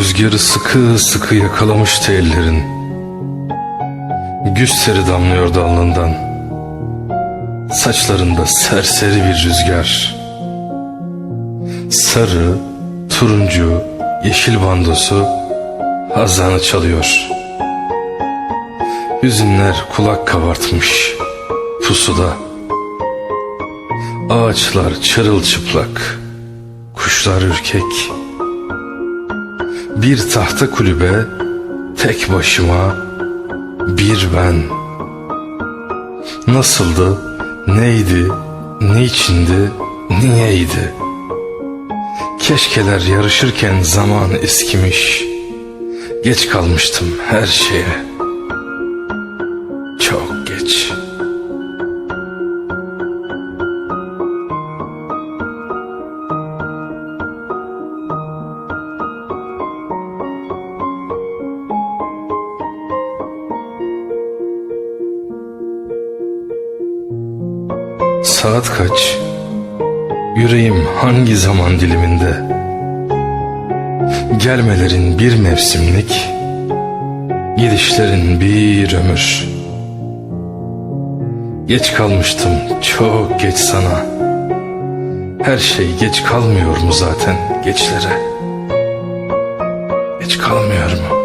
Rüzgarı sıkı sıkı yakalamıştı ellerin. Güz teri damlıyordu alnından. Saçlarında serseri bir rüzgar. Sarı, turuncu, yeşil bandosu hazanı çalıyor. Hüzünler kulak kabartmış pusuda. Ağaçlar çırılçıplak, kuşlar ürkek. Bir tahta kulübe, tek başıma, bir ben. Nasıldı, neydi, niçindi, niyeydi? Keşkeler yarışırken zaman eskimiş. Geç kalmıştım her şeye. Çok geç. Saat kaç? Yüreğim hangi zaman diliminde? Gelmelerin bir mevsimlik, gidişlerin bir ömür. Geç kalmıştım çok geç sana. Her şey geç kalmıyor mu zaten geçlere? Geç kalmıyor mu?